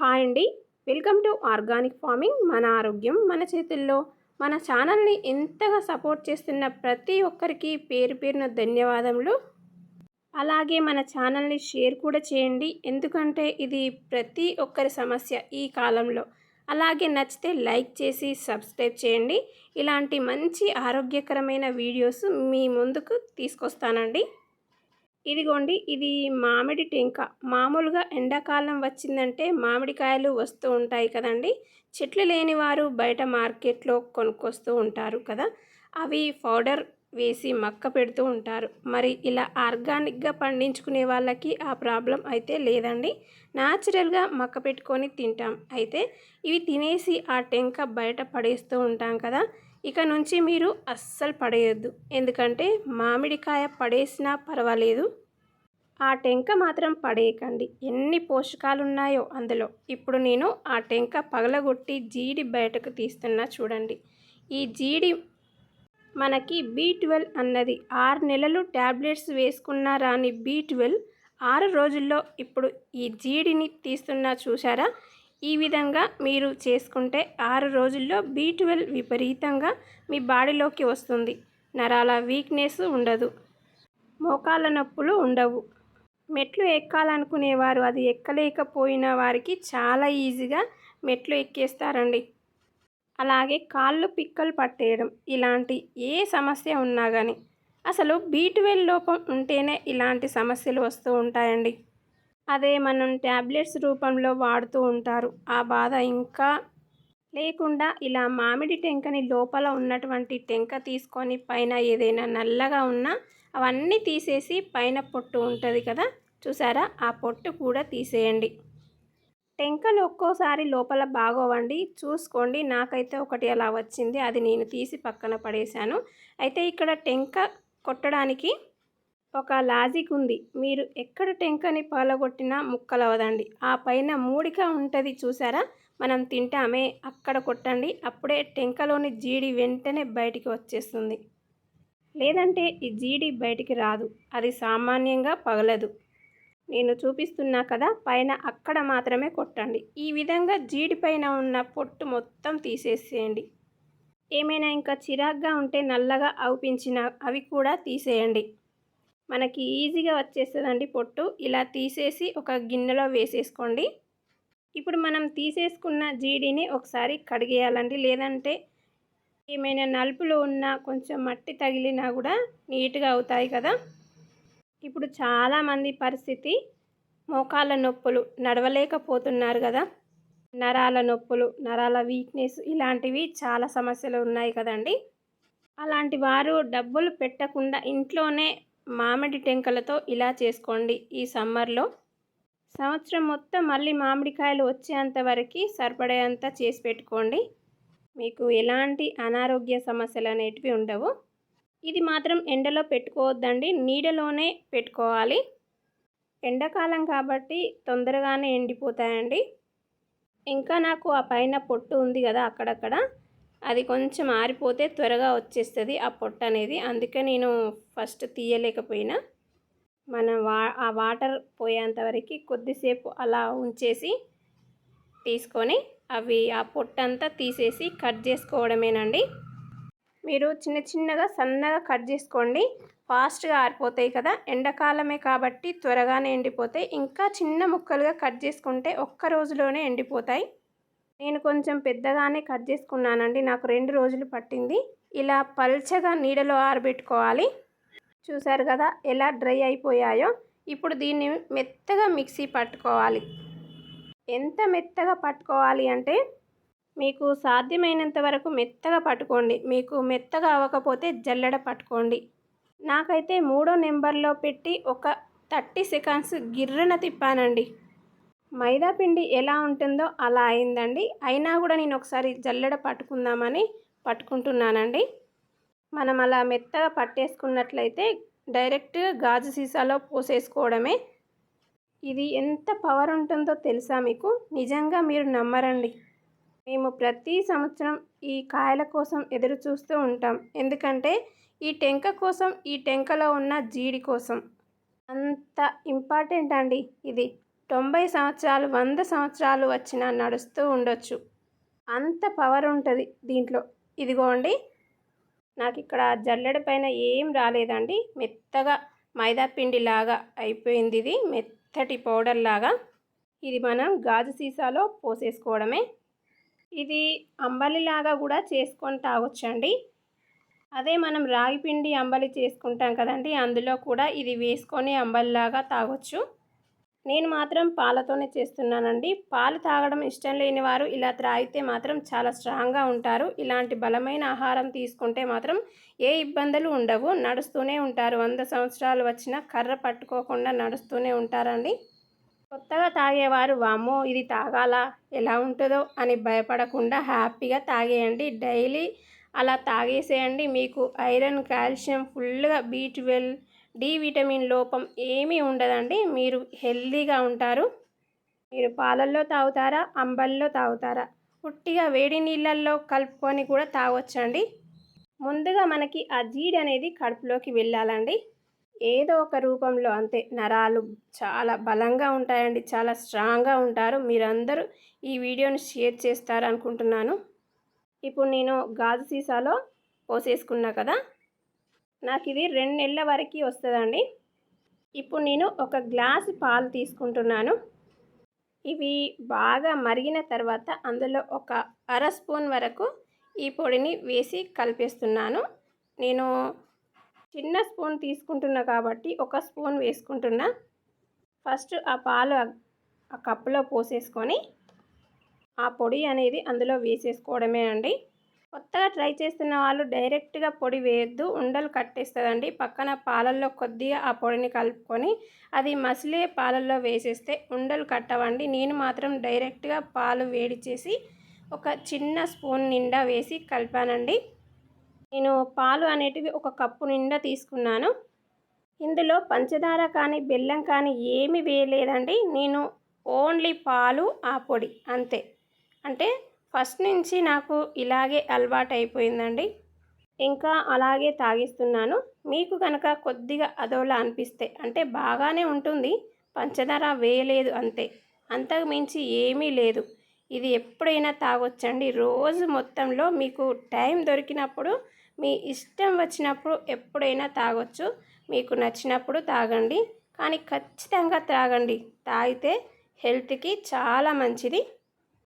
Hi అండి. Welcome to organic farming. మన ఆరోగ్యం మన చేతుల్లో. మన ఛానల్ని ఎంతగా సపోర్ట్ చేస్తున్న ప్రతి ఒక్కరికి పేరు పేరున ధన్యవాదములు. అలాగే మన ఛానల్ని షేర్ కూడా చేయండి. ఎందుకంటే ఇది ప్రతి ఒక్కరి సమస్య ఈ కాలంలో. అలాగే నచ్చితే లైక్ చేసి సబ్స్క్రైబ్ చేయండి. ఇలాంటి మంచి ఆరోగ్యకరమైన వీడియోస్ మీ ముందుకు తీసుకొస్తానండి. ఇదిగోండి ఇది మామిడి టెంక. మామూలుగా ఎండాకాలం వచ్చిందంటే మామిడికాయలు వస్తూ ఉంటాయి కదండి. చెట్లు లేని వారు బయట మార్కెట్లో కొనుక్కొస్తూ ఉంటారు కదా. అవి పౌడర్ వేసి మక్క పెడుతూ ఉంటారు. మరి ఇలా ఆర్గానిక్గా పండించుకునే వాళ్ళకి ఆ ప్రాబ్లం అయితే లేదండి. న్యాచురల్గా మక్క పెట్టుకొని తింటాం. అయితే ఇవి తినేసి ఆ టెంక బయట పడేస్తూ ఉంటాం కదా. ఇక నుంచి మీరు అస్సలు పడేయొద్దు. ఎందుకంటే మామిడికాయ పడేసినా పర్వాలేదు. ఆ టెంక మాత్రం పడేయకండి. ఎన్ని పోషకాలు ఉన్నాయో అందులో. ఇప్పుడు నేను ఆ టెంక పగలగొట్టి జీడి బయటకు తీస్తున్నా చూడండి. ఈ జీడి మనకి బీ ట్వెల్వ్ అన్నది. ఆరు నెలలు ట్యాబ్లెట్స్ వేసుకున్నా రాని బీ ట్వెల్వ్ ఆరు రోజుల్లో ఇప్పుడు ఈ జీడిని తీస్తున్నా చూసారా ఈ విధంగా మీరు చేసుకుంటే ఆరు రోజుల్లో బీ ట్వెల్వ్ విపరీతంగా మీ బాడీలోకి వస్తుంది. నరాల వీక్నెస్ ఉండదు. మోకాళ్ళ నొప్పులు ఉండవు. మెట్లు ఎక్కాలనుకునేవారు అది ఎక్కలేకపోయిన వారికి చాలా ఈజీగా మెట్లు ఎక్కేస్తారండి. అలాగే కాళ్ళు పిక్కలు పట్టేయడం ఇలాంటి ఏ సమస్య ఉన్నా కానీ అసలు బీ ట్వెల్వ్ లోపం ఉంటేనే ఇలాంటి సమస్యలు వస్తూ ఉంటాయండి. అదే మనం ట్యాబ్లెట్స్ రూపంలో వాడుతూ ఉంటారు. ఆ బాధ ఇంకా లేకుండా ఇలా మామిడి టెంకని లోపల ఉన్నటువంటి టెంక తీసుకొని పైన ఏదైనా నల్లగా ఉన్నా అవన్నీ తీసేసి పైన పొట్టు ఉంటుంది కదా? చూసారా? ఆ పొట్టు కూడా తీసేయండి. టెంకలు ఒక్కోసారి లోపల బాగోవండి. చూసుకోండి. నాకైతే ఒకటి అలా వచ్చింది. అది నేను తీసి పక్కన పడేశాను. అయితే ఇక్కడ టెంక కొట్టడానికి ఒక లాజిక్ ఉంది. మీరు ఎక్కడ టెంకని పాలగొట్టినా ముక్కలవదండి ఆ పైన మూడిక ఉంటుంది చూసారా? మనం తింటామే అక్కడ కొట్టండి అప్పుడే టెంకలోని జీడి వెంటనే బయటికి వచ్చేస్తుంది. లేదంటే ఈ జీడి బయటికి రాదు. అది సామాన్యంగా పగలదు. నేను చూపిస్తున్నా కదా పైన అక్కడ మాత్రమే కొట్టండి. ఈ విధంగా జీడి పైన ఉన్న పొట్టు మొత్తం తీసేసేయండి. ఏమైనా ఇంకా చిరాగ్గా ఉంటే నల్లగా అవుపించిన అవి కూడా తీసేయండి. మనకి ఈజీగా వచ్చేస్తుందండి పొట్టు. ఇలా తీసేసి ఒక గిన్నెలో వేసేసుకోండి. ఇప్పుడు మనం తీసేసుకున్న జీడిని ఒకసారి కడిగేయాలండి. లేదంటే ఏమైనా నలుపులో ఉన్న కొంచెం మట్టి తగిలినా కూడా నీట్గా అవుతాయి కదా. ఇప్పుడు చాలామంది పరిస్థితి మోకాళ్ళ నొప్పులు నడవలేకపోతున్నారు కదా. నరాల నొప్పులు నరాల వీక్నెస్ ఇలాంటివి చాలా సమస్యలు ఉన్నాయి కదండి. అలాంటి వారు డబ్బులు పెట్టకుండా ఇంట్లోనే మామిడి టెంకలతో ఇలా చేసుకోండి. ఈ సమ్మర్లో సంవత్సరం మొత్తం మళ్ళీ మామిడికాయలు వచ్చేంత వరకు సరిపడేంత చేసి పెట్టుకోండి. మీకు ఎలాంటి అనారోగ్య సమస్యలు అనేటివి ఉండవు. ఇది మాత్రం ఎండలో పెట్టుకోవద్దండి. నీడలోనే పెట్టుకోవాలి. ఎండాకాలం కాబట్టి తొందరగానే ఎండిపోతాయండి. ఇంకా నాకు ఆ పైన పొట్టు ఉంది కదా అక్కడక్కడ. అది కొంచెం ఆరిపోతే త్వరగా వచ్చేస్తుంది ఆ పొట్టు అనేది. అందుకే నేను ఫస్ట్ తీయలేకపోయినా. మనం వా ఆ వాటర్ పోయేంత వరకు కొద్దిసేపు అలా ఉంచేసి తీసుకొని అవి ఆ పొట్టంతా తీసేసి కట్ చేసుకోవడమేనండి. మీరు చిన్న చిన్నగా సన్నగా కట్ చేసుకోండి. ఫాస్ట్గా ఆరిపోతాయి కదా. ఎండాకాలమే కాబట్టి త్వరగానే ఎండిపోతాయి. ఇంకా చిన్న ముక్కలుగా కట్ చేసుకుంటే ఒక్క రోజులోనే ఎండిపోతాయి. నేను కొంచెం పెద్దగానే కట్ చేసుకున్నానండి. నాకు రెండు రోజులు పట్టింది. ఇలా పల్చగా నీడలో ఆరబెట్టుకోవాలి. చూసారు కదా ఎలా డ్రై అయిపోయాయో. ఇప్పుడు దీన్ని మెత్తగా మిక్సీ పట్టుకోవాలి. ఎంత మెత్తగా పట్టుకోవాలి అంటే మీకు సాధ్యమైనంత వరకు మెత్తగా పట్టుకోండి. మీకు మెత్తగా అవ్వకపోతే జల్లెడ పట్టుకోండి. నాకైతే మూడో నెంబర్లో పెట్టి ఒక థర్టీ సెకండ్స్ గిర్రన తిప్పానండి. మైదా పిండి ఎలా ఉంటుందో అలా అయిందండి. అయినా కూడా నేను ఒకసారి జల్లెడ పట్టుకుందామని పట్టుకుంటున్నానండి. మనం అలా మెత్తగా పట్టేసుకున్నట్లయితే డైరెక్ట్గా గాజు సీసాలో పోసేసుకోవడమే. ఇది ఎంత పవర్ ఉంటుందో తెలుసా మీకు? నిజంగా మీరు నమ్మరండి. మేము ప్రతి సంవత్సరం ఈ కాయల కోసం ఎదురు చూస్తూ ఉంటాం. ఎందుకంటే ఈ టెంక కోసం ఈ టెంకలో ఉన్న జీడి కోసం. అంత ఇంపార్టెంట్ అండి ఇది. తొంభై సంవత్సరాలు వంద సంవత్సరాలు వచ్చినా నడుస్తూ ఉండొచ్చు. అంత పవర్ ఉంటుంది దీంట్లో. ఇదిగోండి. నాకు ఇక్కడ జల్లెడ పైన ఏం రాలేదండి. మెత్తగా మైదాపిండి లాగా అయిపోయింది ఇది. మెత్తటి పౌడర్ లాగా. ఇది మనం గాజు సీసాలో పోసేసుకోవడమే. ఇది అంబలిలాగా కూడా చేసుకొని తాగొచ్చండి. అదే మనం రాగి పిండి అంబలి చేసుకుంటాం కదండి. అందులో కూడా ఇది వేసుకొని అంబలిలాగా తాగొచ్చు. నేను మాత్రం పాలతోనే చేస్తున్నానండి. పాలు తాగడం ఇష్టం లేని వారు ఇలా త్రాగితే మాత్రం చాలా స్ట్రాంగ్గా ఉంటారు. ఇలాంటి బలమైన ఆహారం తీసుకుంటే మాత్రం ఏ ఇబ్బందులు ఉండవు. నడుస్తూనే ఉంటారు. వంద సంవత్సరాలు వచ్చినా కర్ర పట్టుకోకుండా నడుస్తూనే ఉంటారండి. కొత్తగా తాగేవారు వామ్మో ఇది తాగాలా? ఎలా ఉంటుందో? అని భయపడకుండా హ్యాపీగా తాగేయండి. డైలీ అలా తాగేసేయండి. మీకు ఐరన్ కాల్షియం ఫుల్గా బీ ట్వెల్వ్ డి విటమిన్ లోపం ఏమీ ఉండదండి. మీరు హెల్తీగా ఉంటారు. మీరు పాలల్లో తాగుతారా అంబల్లో తాగుతారా? పుట్టిగా వేడి నీళ్ళల్లో కలుపుకొని కూడా తాగొచ్చండి. ముందుగా మనకి ఆ జీడి అనేది కడుపులోకి వెళ్ళాలండి. ఏదో ఒక రూపంలో అంతే. నరాలు చాలా బలంగా ఉంటాయండి. చాలా స్ట్రాంగ్గా ఉంటారు. మీరందరూ ఈ వీడియోని షేర్ చేస్తారు అనుకుంటున్నాను ఇప్పుడు నేను గాజు సీసాలో పోసేసుకున్నా కదా? నాకు ఇది రెండు నెలల వరకు వస్తుందండి. ఇప్పుడు నేను ఒక గ్లాస్ పాలు తీసుకుంటున్నాను. ఇవి బాగా మరిగిన తర్వాత అందులో ఒక అర స్పూన్ వరకు ఈ పొడిని వేసి కలిపేస్తున్నాను. నేను చిన్న స్పూన్ తీసుకుంటున్నా కాబట్టి ఒక స్పూన్ వేసుకుంటున్నా. ఫస్ట్ ఆ పాలు ఆ కప్పులో పోసేసుకొని ఆ పొడి అనేది అందులో వేసేసుకోవడమే అండి కొత్తగా ట్రై చేస్తున్న వాళ్ళు డైరెక్ట్గా పొడి వేయద్దు ఉండలు కట్టేస్తుందండి. పక్కన పాలల్లో కొద్దిగా ఆ పొడిని కలుపుకొని అది మసిలే పాలల్లో వేసేస్తే ఉండలు కట్టవండి. నేను మాత్రం డైరెక్ట్గా పాలు వేడి చేసి ఒక చిన్న స్పూన్ నిండా వేసి కలిపానండి. నేను పాలు అనేటివి ఒక కప్పు నిండా తీసుకున్నాను. ఇందులో పంచదార కానీ బెల్లం కానీ ఏమి వేయలేదండి. నేను ఓన్లీ పాలు ఆ పొడి అంతే. అంటే ఫస్ట్ నుంచి నాకు ఇలాగే అలవాటు అయిపోయిందండి. ఇంకా అలాగే తాగిస్తున్నాను. మీకు కనుక కొద్దిగా అదోలా అనిపిస్తే అంటే బాగానే ఉంటుంది పంచదార వేయలేదు అంతే. అంతకు మించి ఏమీ లేదు. ఇది ఎప్పుడైనా తాగొచ్చండి. రోజు మొత్తంలో మీకు టైం దొరికినప్పుడు మీ ఇష్టం వచ్చినప్పుడు ఎప్పుడైనా తాగొచ్చు. మీకు నచ్చినప్పుడు తాగండి. కానీ ఖచ్చితంగా తాగండి తాగితే హెల్త్కి చాలా మంచిది.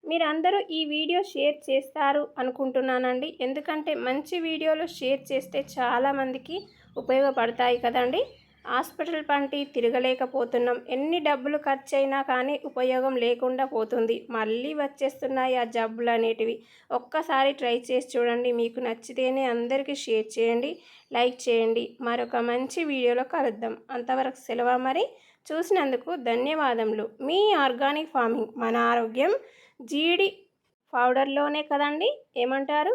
మీరందరూ ఈ వీడియో షేర్ చేస్తారు అనుకుంటున్నానండి. ఎందుకంటే మంచి వీడియోలు షేర్ చేస్తే చాలామందికి ఉపయోగపడతాయి కదండి. హాస్పిటల్ పంటి తిరగలేకపోతున్నాం. ఎన్ని డబ్బులు ఖర్చు అయినా కానీ ఉపయోగం లేకుండా పోతుంది. మళ్ళీ వచ్చేస్తున్నాయి ఆ జబ్బులు అనేటివి. ఒక్కసారి ట్రై చేసి చూడండి. మీకు నచ్చితేనే అందరికీ షేర్ చేయండి లైక్ చేయండి. మరొక మంచి వీడియోలో కలుద్దాం. అంతవరకు సెలవు మరి. చూసినందుకు ధన్యవాదములు. మీ ఆర్గానిక్ ఫార్మింగ్ మన ఆరోగ్యం జీడి పౌడర్లోనే కదండి? ఏమంటారు?